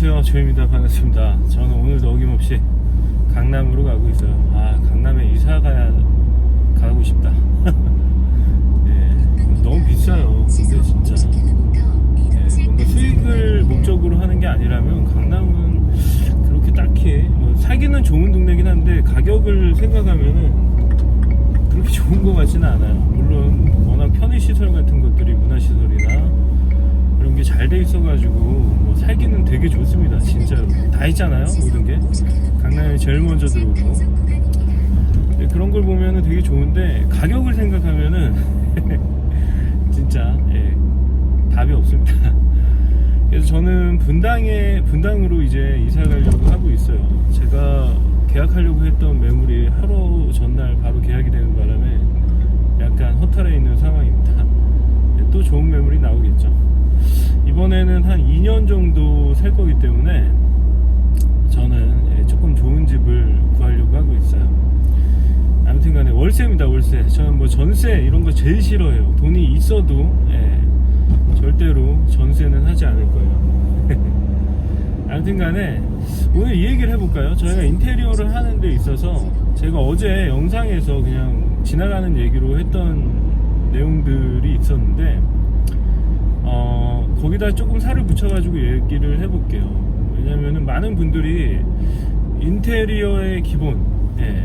안녕하세요. 조입니다. 반갑습니다. 저는 오늘도 어김없이 강남으로 가고 있어요. 아, 강남에 이사 가야 가고 싶다. 예, 너무 비싸요. 근데 진짜. 예, 뭔가 수익을 목적으로 하는 게 아니라면 강남은 그렇게 딱히 뭐 살기는 좋은 동네긴 한데 가격을 생각하면은 그렇게 좋은 것 같지는 않아요. 물론 워낙 편의시설 같은 것들이 문화시설이나 이런 게 잘 돼 있어가지고 뭐 살기는 되게 좋습니다. 진짜로 다 있잖아요. 모든 게 강남에 제일 먼저 들어오고 네, 그런 걸 보면은 되게 좋은데 가격을 생각하면은 진짜 예, 답이 없습니다. 그래서 저는 분당에 분당으로 이제 이사 가려고 하고 있어요. 제가 계약하려고 했던 매물이 하루 전날 바로 계약이 되는 바람에 약간 허탈해 있는 상황입니다. 예, 또 좋은 매물이 나오겠죠. 이번에는 한 2년 정도 살 거기 때문에 저는 예, 조금 좋은 집을 구하려고 하고 있어요. 아무튼 간에 월세입니다, 월세. 저는 뭐 전세 이런 거 제일 싫어해요. 돈이 있어도 예, 절대로 전세는 하지 않을 거예요. 아무튼 간에 오늘 이 얘기를 해볼까요? 저희가 인테리어를 하는 데 있어서 제가 어제 영상에서 그냥 지나가는 얘기로 했던 내용들이 있었는데 어, 거기다 조금 살을 붙여가지고 얘기를 해볼게요. 왜냐면은 많은 분들이 인테리어의 기본, 예,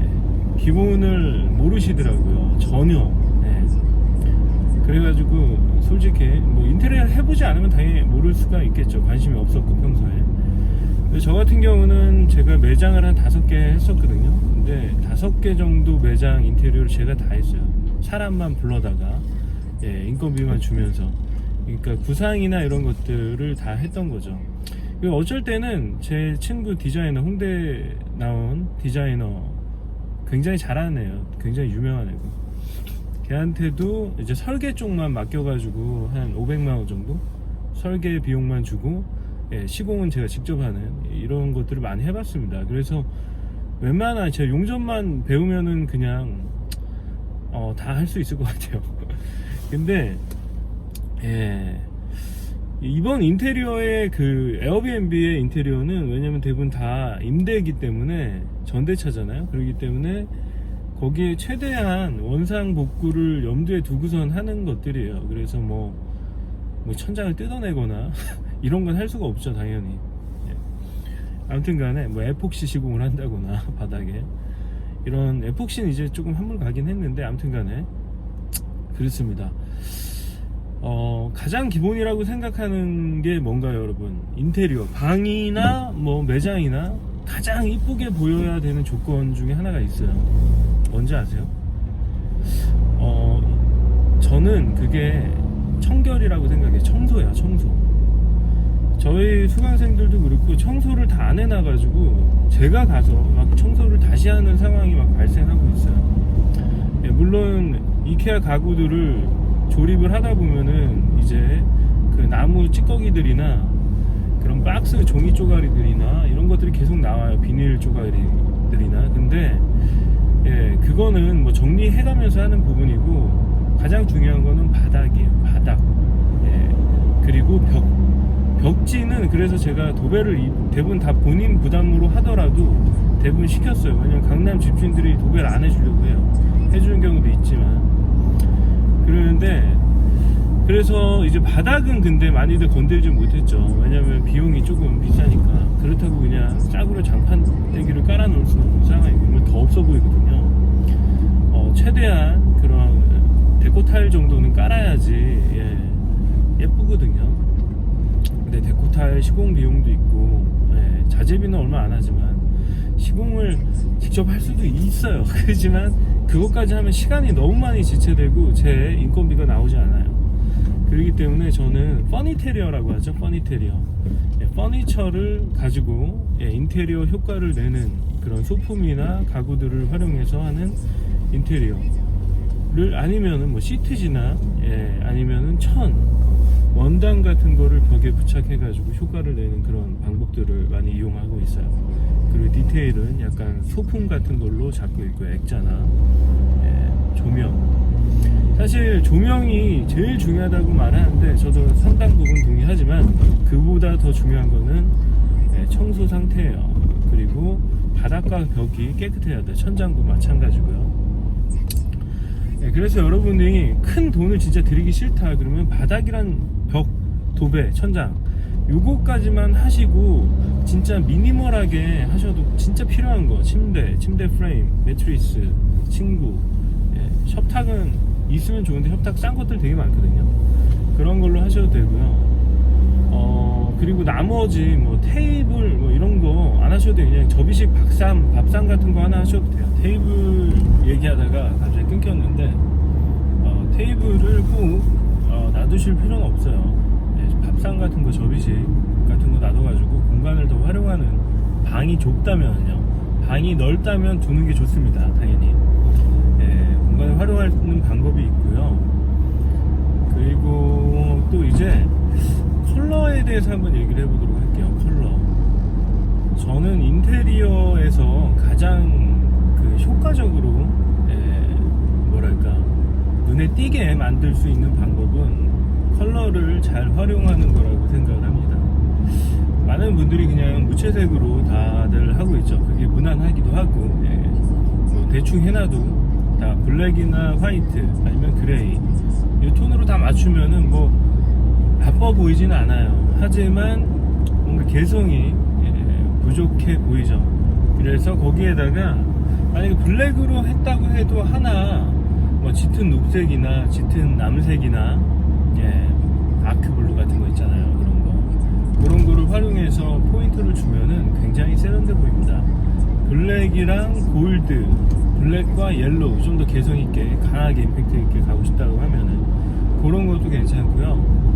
기본을 모르시더라고요. 전혀. 예. 그래가지고 솔직히 뭐 인테리어 해보지 않으면 당연히 모를 수가 있겠죠. 관심이 없었고 평소에. 저 같은 경우는 제가 매장을 한 다섯 개 했었거든요. 근데 다섯 개 정도 매장 인테리어를 제가 다 했어요. 사람만 불러다가 예, 인건비만 주면서. 그러니까 구상이나 이런 것들을 다 했던 거죠. 어쩔 때는 제 친구 디자이너 홍대 나온 디자이너 굉장히 잘하는 애요. 굉장히 유명한 애고. 걔한테도 이제 설계 쪽만 맡겨가지고 한 500만 원 정도 설계 비용만 주고 예, 시공은 제가 직접 하는 이런 것들을 많이 해봤습니다. 그래서 웬만한 제가 용접만 배우면은 그냥 어, 다 할 수 있을 것 같아요. 근데 예. 이번 인테리어의 그 에어비앤비의 인테리어는 왜냐면 대부분 다 임대이기 때문에 전대차잖아요. 그렇기 때문에 거기에 최대한 원상 복구를 염두에 두고선 하는 것들이에요. 그래서 뭐, 뭐 천장을 뜯어내거나 이런 건 할 수가 없죠, 당연히. 예. 아무튼 간에 뭐 에폭시 시공을 한다거나 바닥에 이런 에폭시는 이제 조금 한물 가긴 했는데 아무튼 간에 그렇습니다. 어, 가장 기본이라고 생각하는 게 뭔가요, 여러분? 인테리어. 방이나 뭐 매장이나 가장 이쁘게 보여야 되는 조건 중에 하나가 있어요. 뭔지 아세요? 어, 저는 그게 청결이라고 생각해요. 청소야, 청소. 저희 수강생들도 그렇고 청소를 다 안 해놔가지고 제가 가서 막 청소를 다시 하는 상황이 막 발생하고 있어요. 예, 물론 이케아 가구들을 조립을 하다 보면은 이제 그 나무 찌꺼기들이나 그런 박스 종이 쪼가리들이나 이런 것들이 계속 나와요. 비닐 쪼가리들이나. 근데 예 그거는 뭐 정리해가면서 하는 부분이고 가장 중요한 거는 바닥이에요. 바닥. 예. 그리고 벽. 벽지는 그래서 제가 도배를 이- 대부분 다 본인 부담으로 하더라도 대부분 시켰어요. 왜냐면 강남 집주인들이 도배를 안 해주려고 해요. 해주는 경우도 있지만 그러는데 그래서 이제 바닥은 근데 많이들 건들지 못했죠. 왜냐면 비용이 조금 비싸니까. 그렇다고 그냥 짝으로 장판대기를 깔아놓을 수는 없는 상황이고, 더 없어 보이거든요. 어, 최대한 그런 데코 타일 정도는 깔아야지, 예, 예쁘거든요. 근데 데코 타일 시공 비용도 있고, 예, 자재비는 얼마 안 하지만, 시공을 직접 할 수도 있어요. 그렇지만, 그것까지 하면 시간이 너무 많이 지체되고, 제 인건비가 나오지 않아요. 그렇기 때문에 저는 퍼니테리어라고 하죠. 퍼니테리어. 예, 퍼니처를 가지고 예, 인테리어 효과를 내는 그런 소품이나 가구들을 활용해서 하는 인테리어 를 아니면은 뭐 시트지나 예, 아니면은 천 원단 같은 거를 벽에 부착해 가지고 효과를 내는 그런 방법들을 많이 이용하고 있어요. 그리고 디테일은 약간 소품 같은 걸로 잡고 있고 액자나 예, 조명 사실 조명이 제일 중요하다고 말하는데 저도 상당 부분 동의하지만 그보다 더 중요한 거는 예, 청소 상태예요. 그리고 바닥과 벽이 깨끗해야 돼. 천장도 마찬가지고요. 예, 그래서 여러분이 큰 돈을 진짜 들이기 싫다 그러면 바닥이란 벽, 도배, 천장 요거까지만 하시고 진짜 미니멀하게 하셔도 진짜 필요한 거 침대, 침대 프레임, 매트리스, 친구 예, 협탁은 있으면 좋은데 협탁 싼 것들 되게 많거든요. 그런 걸로 하셔도 되고요. 어 그리고 나머지 뭐 테이블 뭐 이런 거 안 하셔도 그냥 접이식 밥상 밥상 같은 거 하나 하셔도 돼요. 테이블 얘기하다가 갑자기 끊겼는데 어, 테이블을 꼭 어, 놔두실 필요는 없어요. 예, 밥상 같은 거 접이식 같은 거 놔둬가지고 공간을 더 활용하는 방이 좁다면요. 방이 넓다면 두는 게 좋습니다 당연히. 예, 공간을 활용하는 방법이 있고요. 그리고 또 이제 컬러에 대해서 한번 얘기를 해보도록 할게요. 컬러. 저는 인테리어에서 가장 그 효과적으로 에, 뭐랄까 눈에 띄게 만들 수 있는 방법은 컬러를 잘 활용하는 거라고 생각을 합니다. 많은 분들이 그냥 무채색으로 다들 하고 있죠. 그게 무난하기도 하고 예, 뭐 대충 해놔도 다 블랙이나 화이트 아니면 그레이 이 톤으로 다 맞추면은 뭐 나빠 보이지는 않아요. 하지만 뭔가 개성이 예, 부족해 보이죠. 그래서 거기에다가 만약에 블랙으로 했다고 해도 하나 뭐 짙은 녹색이나 짙은 남색이나 예, 다크블루 같은 거 있잖아요. 그런 거 그런 거를 활용해서 포인트를 주면은 굉장히 세련돼 보입니다. 블랙이랑 골드, 블랙과 옐로우 좀 더 개성 있게 강하게 임팩트 있게 가고 싶다고 하면은 그런 것도 괜찮고요.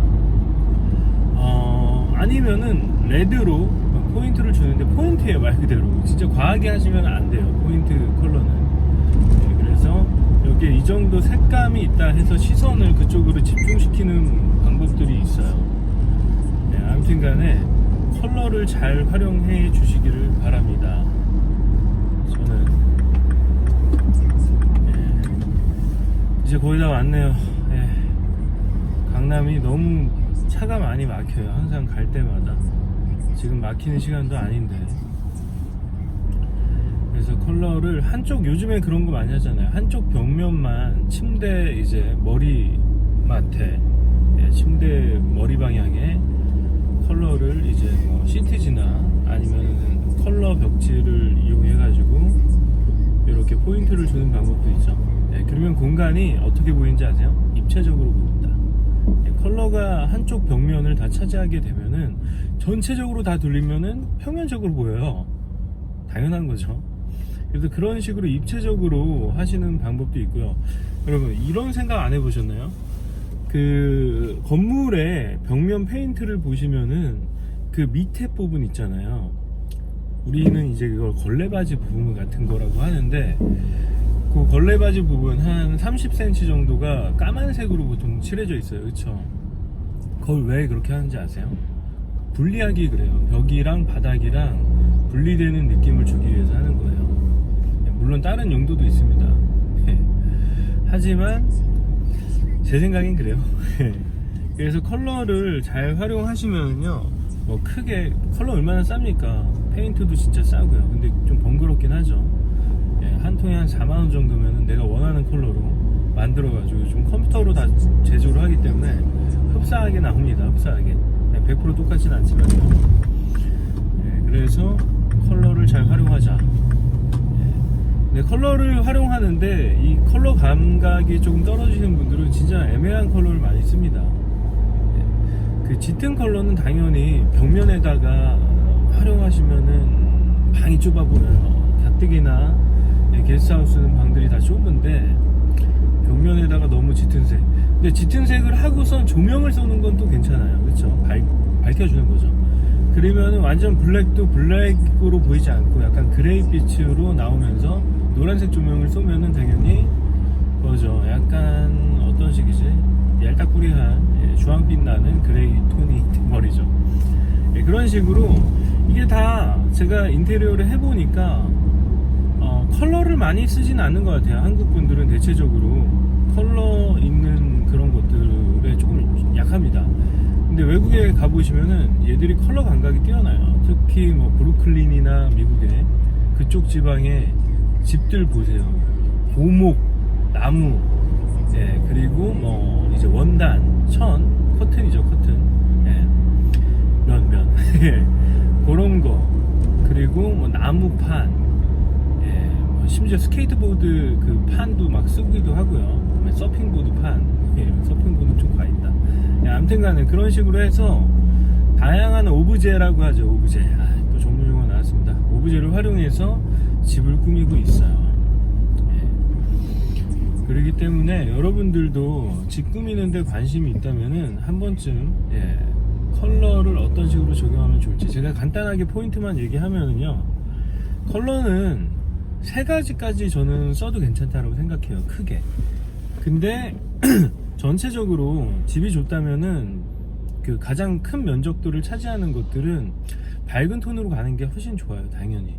어, 아니면은 레드로 포인트를 주는데 포인트에 말 그대로. 진짜 과하게 하시면 안 돼요 포인트 컬러는. 네, 그래서 여기에 이 정도 색감이 있다 해서 시선을 그쪽으로 집중시키는 방법들이 있어요. 네, 아무튼 간에 컬러를 잘 활용해 주시기를 바랍니다. 저는. 네, 이제 거의 다 왔네요. 네, 강남이 너무 차가 많이 막혀요. 항상 갈 때마다. 지금 막히는 시간도 아닌데. 그래서 컬러를 한쪽 요즘에 그런 거 많이 하잖아요. 한쪽 벽면만 침대 이제 머리맡에 예, 침대 머리 방향에 컬러를 이제 뭐 시트지나 아니면 컬러 벽지를 이용해 가지고 이렇게 포인트를 주는 방법도 있죠. 예, 그러면 공간이 어떻게 보이는지 아세요? 입체적으로 보입니다. 예, 컬러가 한쪽 벽면을 다 차지하게 되면은 전체적으로 다 돌리면은 평면적으로 보여요. 당연한 거죠. 그래서 그런 식으로 입체적으로 하시는 방법도 있고요. 여러분 이런 생각 안 해보셨나요? 그 건물의 벽면 페인트를 보시면은 그 밑에 부분 있잖아요. 우리는 이제 그걸 걸레바지 부분 같은 거라고 하는데 그 걸레 바지 부분 한 30cm 정도가 까만색으로 보통 칠해져 있어요. 그쵸? 그걸 왜 그렇게 하는지 아세요? 분리하기 그래요. 벽이랑 바닥이랑 분리되는 느낌을 주기 위해서 하는 거예요. 물론 다른 용도도 있습니다. 예. 하지만 제 생각엔 그래요. 예. 그래서 컬러를 잘 활용하시면요. 뭐 크게 컬러 얼마나 쌉니까? 페인트도 진짜 싸고요. 근데 좀 번거롭긴 하죠. 예, 한 통에 한 4만 원 정도면 내가 원하는 컬러로 만들어가지고 좀 컴퓨터로 다 제조를 하기 때문에 흡사하게 나옵니다. 흡사하게. 예, 100% 똑같진 않지만요. 예, 그래서 컬러를 잘 활용하자. 예, 근데 컬러를 활용하는데 이 컬러 감각이 조금 떨어지는 분들은 진짜 애매한 컬러를 많이 씁니다. 예, 그 짙은 컬러는 당연히 벽면에다가 활용하시면은 방이 좁아 보여요. 가뜩이나 예, 게스트하우스는 방들이 다 좁은데 벽면에다가 너무 짙은 색. 근데 짙은 색을 하고선 조명을 쏘는 건 또 괜찮아요. 그렇죠? 밝, 밝혀주는 거죠. 그러면 완전 블랙도 블랙으로 보이지 않고 약간 그레이 빛으로 나오면서 노란색 조명을 쏘면은 당연히 그거죠. 약간 어떤 식이지? 얄딱구리한 예, 주황빛 나는 그레이 톤이 머리죠. 예, 그런 식으로 이게 다 제가 인테리어를 해보니까 어, 컬러를 많이 쓰진 않는 것 같아요. 한국 분들은 대체적으로 컬러 있는 그런 것들에 조금 약합니다. 근데 외국에 가보시면은 얘들이 컬러 감각이 뛰어나요. 특히 뭐 브루클린이나 미국의 그쪽 지방의 집들 보세요. 고목, 나무, 예, 그리고 뭐 이제 원단, 천, 커튼이죠, 커튼. 예, 면, 면. 예, 그런 거. 그리고 뭐 나무판, 심지어 스케이트보드 그 판도 막 쓰기도 하고요. 서핑보드 판, 예, 서핑보드 좀 가있다. 예, 아무튼 간에 그런 식으로 해서 다양한 오브제라고 하죠. 오브제. 아, 또 종류 용어 나왔습니다. 오브제를 활용해서 집을 꾸미고 있어요. 예. 그렇기 때문에 여러분들도 집 꾸미는데 관심이 있다면은 한 번쯤 예, 컬러를 어떤 식으로 적용하면 좋을지 제가 간단하게 포인트만 얘기하면은요 컬러는 세 가지까지 저는 써도 괜찮다고 생각해요 크게. 근데 전체적으로 집이 좋다면은 그 가장 큰 면적도를 차지하는 것들은 밝은 톤으로 가는 게 훨씬 좋아요 당연히.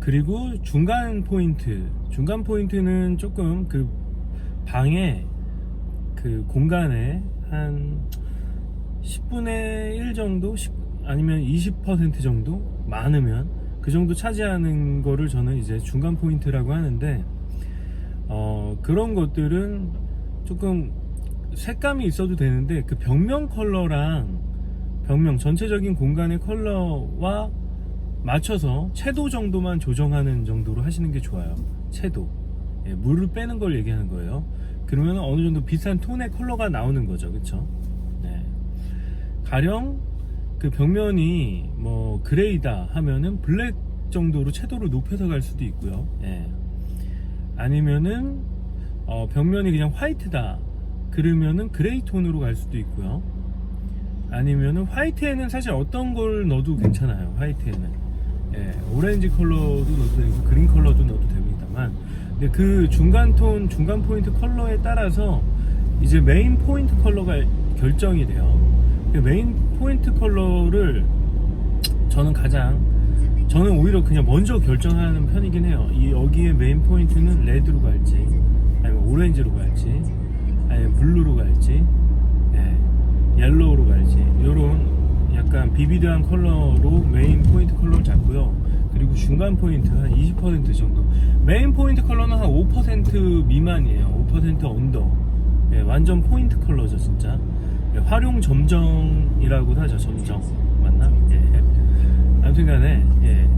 그리고 중간 포인트 중간 포인트는 조금 그 방에 그 공간에 한 10분의 1 정도 10 아니면 20% 정도 많으면 그 정도 차지하는 거를 저는 이제 중간 포인트라고 하는데 어 그런 것들은 조금 색감이 있어도 되는데 그 벽면 컬러랑 벽면 전체적인 공간의 컬러와 맞춰서 채도 정도만 조정하는 정도로 하시는 게 좋아요. 채도. 예, 물을 빼는 걸 얘기하는 거예요. 그러면 어느 정도 비슷한 톤의 컬러가 나오는 거죠. 그쵸? 네. 가령 그 벽면이 뭐 그레이다 하면은 블랙 정도로 채도를 높여서 갈 수도 있고요. 예. 아니면은 어, 벽면이 그냥 화이트다. 그러면은 그레이 톤으로 갈 수도 있고요. 아니면은 화이트에는 사실 어떤 걸 넣어도 괜찮아요. 화이트에는. 예, 오렌지 컬러도 넣어도 되고 그린 컬러도 넣어도 됩니다만 근데 그 중간 톤, 중간 포인트 컬러에 따라서 이제 메인 포인트 컬러가 결정이 돼요. 그 메인 포인트 컬러를 저는 가장 저는 오히려 그냥 먼저 결정하는 편이긴 해요. 이 여기에 메인 포인트는 레드로 갈지 아니면 오렌지로 갈지 아니면 블루로 갈지 예, 옐로우로 갈지 이런 약간 비비드한 컬러로 메인 포인트 컬러를 잡고요. 그리고 중간 포인트 한 20% 정도. 메인 포인트 컬러는 한 5% 미만이에요. 5% 언더. 예, 완전 포인트 컬러죠, 진짜. 예, 활용 점정이라고도 하죠, 점정. 맞나? 예. 아무튼간에, 예.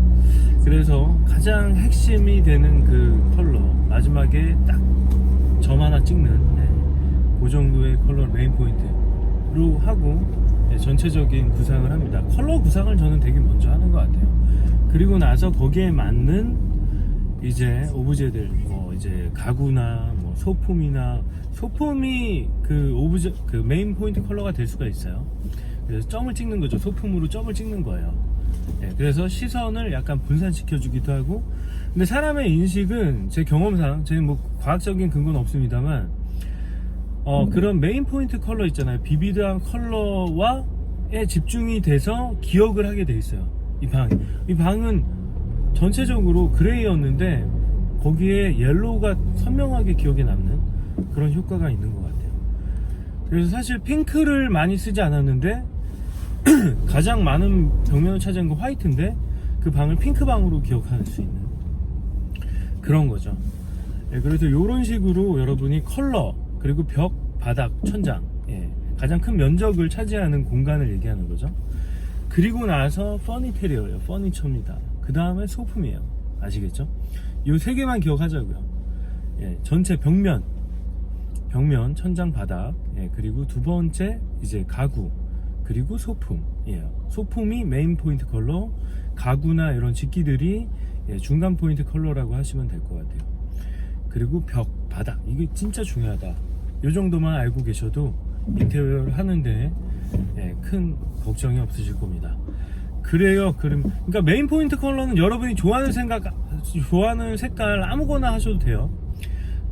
그래서 가장 핵심이 되는 그 컬러. 마지막에 딱 점 하나 찍는, 예. 그 정도의 컬러 메인 포인트로 하고, 예, 전체적인 구상을 합니다. 컬러 구상을 저는 되게 먼저 하는 것 같아요. 그리고 나서 거기에 맞는 이제 오브제들, 뭐 이제 가구나 뭐 소품이나 소품이 그 오브제 그 메인 포인트 컬러가 될 수가 있어요. 그래서 점을 찍는 거죠. 소품으로 점을 찍는 거예요. 예, 그래서 시선을 약간 분산시켜 주기도 하고 근데 사람의 인식은 제 경험상 제 뭐 과학적인 근거는 없습니다만 어, 그런 메인 포인트 컬러 있잖아요. 비비드한 컬러와에 집중이 돼서 기억을 하게 돼 있어요. 이 방. 이 방은 전체적으로 그레이였는데 거기에 옐로우가 선명하게 기억에 남는 그런 효과가 있는 것 같아요. 그래서 사실 핑크를 많이 쓰지 않았는데 가장 많은 벽면을 차지한 건 화이트인데 그 방을 핑크 방으로 기억할 수 있는 그런 거죠. 예, 그래서 이런 식으로 여러분이 컬러 그리고 벽, 바닥, 천장 예, 가장 큰 면적을 차지하는 공간을 얘기하는 거죠. 그리고 나서 퍼니테리어예요. 퍼니처입니다. 그 다음에 소품이에요. 아시겠죠? 이 세 개만 기억하자고요. 예, 전체 벽면, 벽면, 천장, 바닥, 예, 그리고 두 번째 이제 가구, 그리고 소품이에요. 소품이 메인 포인트 컬러, 가구나 이런 집기들이 예, 중간 포인트 컬러라고 하시면 될 것 같아요. 그리고 벽, 바닥 이게 진짜 중요하다. 이 정도만 알고 계셔도 인테리어를 하는데 예, 큰 걱정이 없으실 겁니다. 그래요. 그럼 그러니까 메인 포인트 컬러는 여러분이 좋아하는 생각, 좋아하는 색깔 아무거나 하셔도 돼요.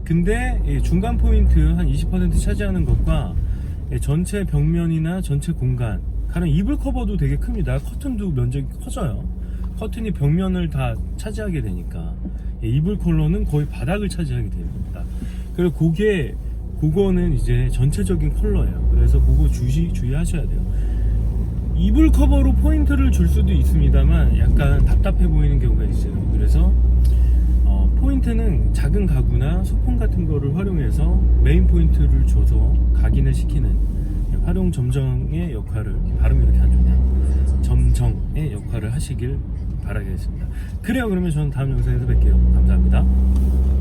근데 이 중간 포인트 한 20% 차지하는 것과 예, 전체 벽면이나 전체 공간, 가령 이불 커버도 되게 큽니다. 커튼도 면적이 커져요. 커튼이 벽면을 다 차지하게 되니까 예, 이불 컬러는 거의 바닥을 차지하게 됩니다. 그리고 그게 그거는 이제 전체적인 컬러예요. 그래서 그거 주시 주의하셔야 돼요. 이불 커버로 포인트를 줄 수도 있습니다만 약간 답답해 보이는 경우가 있어요. 그래서 어, 포인트는 작은 가구나 소품 같은 거를 활용해서 메인 포인트를 줘서 각인을 시키는 활용 점정의 역할을 발음이 이렇게 안 좋냐 점정의 역할을 하시길 바라겠습니다. 그래요. 그러면 저는 다음 영상에서 뵐게요. 감사합니다.